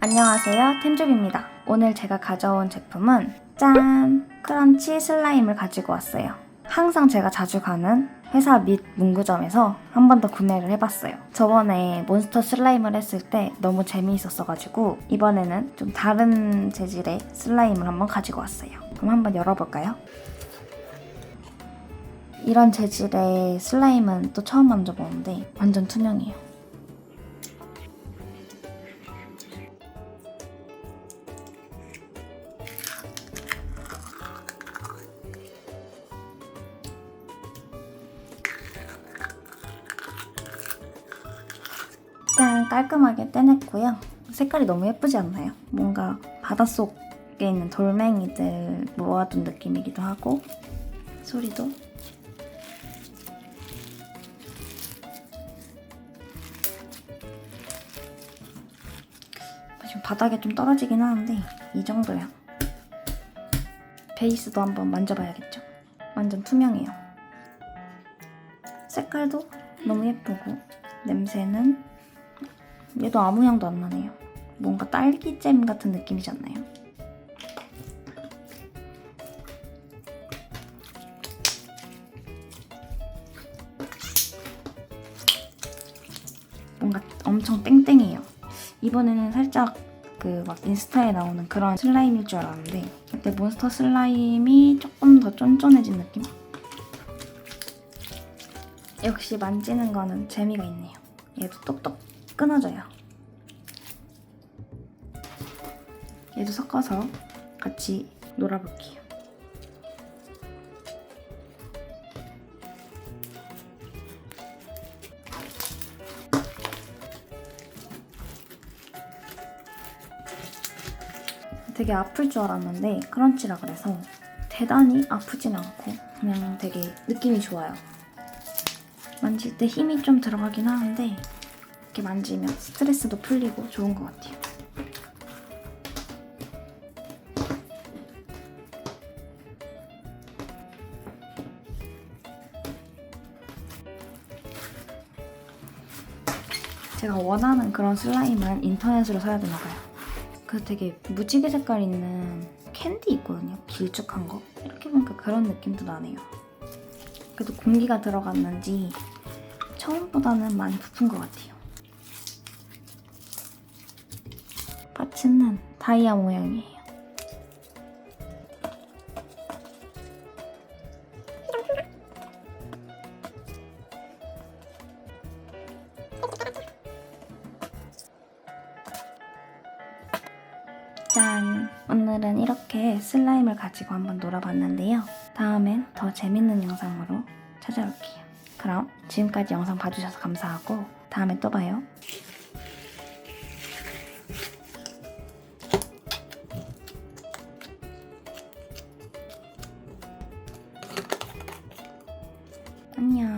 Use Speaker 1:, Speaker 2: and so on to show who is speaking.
Speaker 1: 안녕하세요. 템줍입니다. 오늘 제가 가져온 제품은 짠! 크런치 슬라임을 가지고 왔어요. 항상 제가 자주 가는 회사 및 문구점에서 한 번 더 구매를 해봤어요. 저번에 몬스터 슬라임을 했을 때 너무 재미있었어가지고 이번에는 좀 다른 재질의 슬라임을 한번 가지고 왔어요. 그럼 한번 열어볼까요? 이런 재질의 슬라임은 또 처음 만져보는데 완전 투명해요 깔끔하게 떼냈고요. 색깔이 너무 예쁘지 않나요? 뭔가 바닷속에 있는 돌멩이들 모아둔 느낌이기도 하고 소리도 지금 바닥에 좀 떨어지긴 하는데 이 정도야. 베이스도 한번 만져봐야겠죠. 완전 투명해요. 색깔도 너무 예쁘고 냄새는 얘도 아무 향도 안 나네요. 뭔가 딸기잼 같은 느낌이지 않나요? 뭔가 엄청 땡땡해요. 이번에는 살짝 그 막 인스타에 나오는 그런 슬라임일 줄 알았는데 그때 몬스터 슬라임이 조금 더 쫀쫀해진 느낌? 역시 만지는 거는 재미가 있네요. 얘도 똑똑 끊어져요. 얘도 섞어서 같이 놀아볼게요. 되게 아플 줄 알았는데 크런치라 그래서 대단히 아프진 않고 그냥 되게 느낌이 좋아요. 만질 때 힘이 좀 들어가긴 하는데 이렇게 만지면 스트레스도 풀리고 좋은 것 같아요. 제가 원하는 그런 슬라임은 인터넷으로 사야 되나 봐요. 그 되게 무지개 색깔 있는 캔디 있거든요. 길쭉한 거. 이렇게 보니까 그런 느낌도 나네요. 그래도 공기가 들어갔는지 처음보다는 많이 부푼 것 같아요. 파츠는 다이아 모양이에요. 짠! 오늘은 이렇게 슬라임을 가지고 한번 놀아봤는데요. 다음엔 더 재밌는 영상으로 찾아올게요. 그럼 지금까지 영상 봐주셔서 감사하고 다음에 또 봐요. 안녕.